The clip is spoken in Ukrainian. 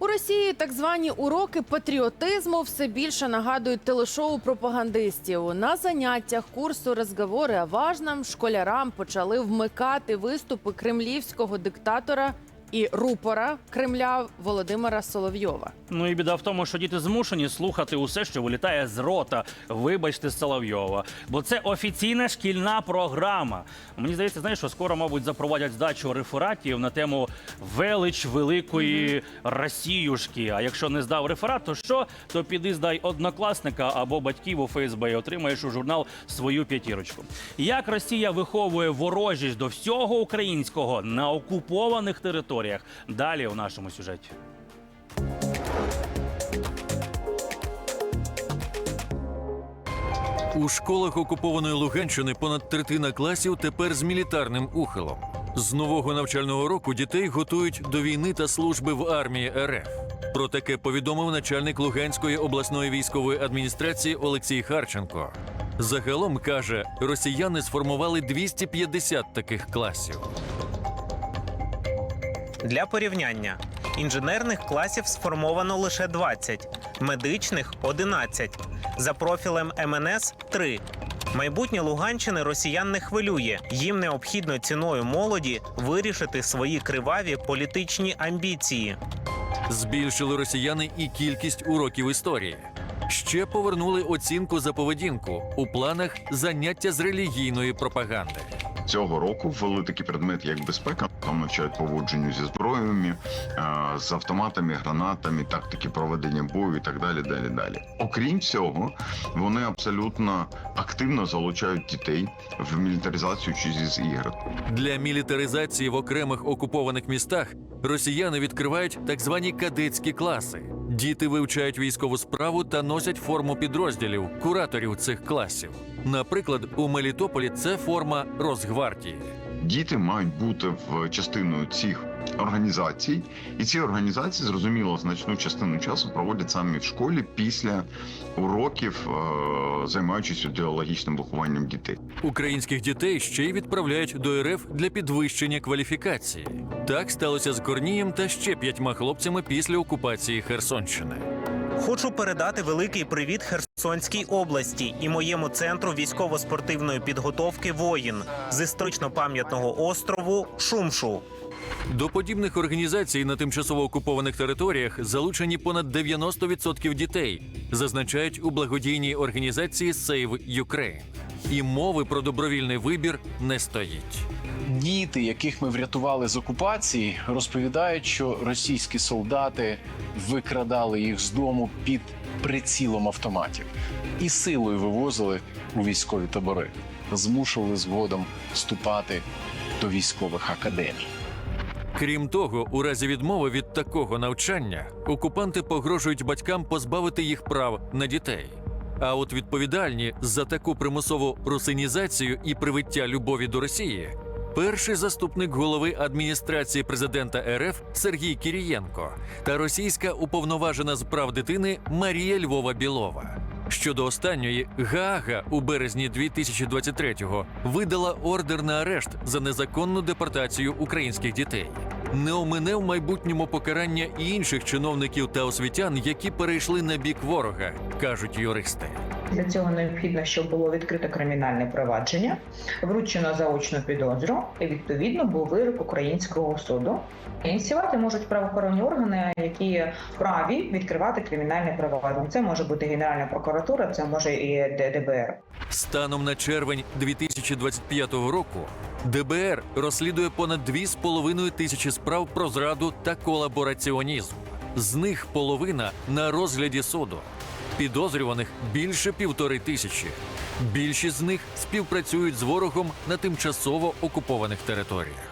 У Росії так звані уроки патріотизму все більше нагадують телешоу пропагандистів. На заняттях курсу розговори о важном школярам почали вмикати виступи кремлівського диктатора і рупора Кремля Володимира Соловйова. Ну і біда в тому, що діти змушені слухати усе, що вилітає з рота. Вибачте, Соловйова. Бо це офіційна шкільна програма. Мені здається, знаєш, що скоро, мабуть, запровадять здачу рефератів на тему велич великої Росіюшки. А якщо не здав реферат, то що? То піди здай однокласника або батьків у ФСБ і отримаєш у журнал свою п'ятірочку. Як Росія виховує ворожість до всього українського на окупованих територіях? Далі у нашому сюжеті. У школах окупованої Луганщини понад третина класів тепер з мілітарним ухилом. З нового навчального року дітей готують до війни та служби в армії РФ. Про таке повідомив начальник Луганської обласної військової адміністрації Олексій Харченко. Загалом каже, росіяни сформували 250 таких класів. Для порівняння інженерних класів сформовано лише 20, медичних 11, за профілем МНС 3. Майбутнє Луганщини росіян не хвилює. Їм необхідно ціною молоді вирішити свої криваві політичні амбіції. Збільшили росіяни і кількість уроків історії. Ще повернули оцінку за поведінку у планах заняття з релігійної пропаганди. Цього року ввели такий предмет, як безпека. Там навчають поводженню зі зброями, з автоматами, гранатами, тактики проведення бою і так далі. Далі, далі. Окрім цього, вони абсолютно активно залучають дітей в мілітаризацію чи зі ігор. Для мілітаризації в окремих окупованих містах росіяни відкривають так звані кадетські класи. Діти вивчають військову справу та носять форму підрозділів, кураторів цих класів. Наприклад, у Мелітополі це форма Росгвардії. Діти мають бути в частиною цих організацій, і ці організації зрозуміло значну частину часу проводять саме в школі після уроків, е, займаючись ідеологічним вихованням дітей. Українських дітей ще й відправляють до РФ для підвищення кваліфікації. Так сталося з Корнієм та ще п'ятьма хлопцями після окупації Херсонщини. Хочу передати великий привіт Херсонській області і моєму центру військово-спортивної підготовки воїн з історично-пам'ятного острову Шумшу. До подібних організацій на тимчасово окупованих територіях залучені понад 90% дітей, зазначають у благодійній організації Save Ukraine. І мови про добровільний вибір не стоїть. Діти, яких ми врятували з окупації, розповідають, що російські солдати викрадали їх з дому під прицілом автоматів і силою вивозили у військові табори, змушували згодом вступати до військових академій. Крім того, у разі відмови від такого навчання окупанти погрожують батькам позбавити їх прав на дітей. А от відповідальні за таку примусову русинізацію і привиття любові до Росії перший заступник голови адміністрації президента РФ Сергій Кірієнко та російська уповноважена з прав дитини Марія Львова Білова. Щодо останньої Гаага у березні 2023-го видала ордер на арешт за незаконну депортацію українських дітей. Не омине в майбутньому покарання і інших чиновників та освітян, які перейшли на бік ворога, кажуть юристи. Для цього необхідно, щоб було відкрито кримінальне провадження, вручено заочну підозру і відповідно був вирок українського суду. Ініціювати можуть правоохоронні органи, які вправі відкривати кримінальне провадження. Це може бути Генеральна прокуратура, це може і ДБР. Станом на червень 2025 року ДБР розслідує понад 2,5 тисячі справ про зраду та колабораціонізм. З них половина на розгляді суду. Підозрюваних більше півтори тисячі. Більшість з них співпрацюють з ворогом на тимчасово окупованих територіях.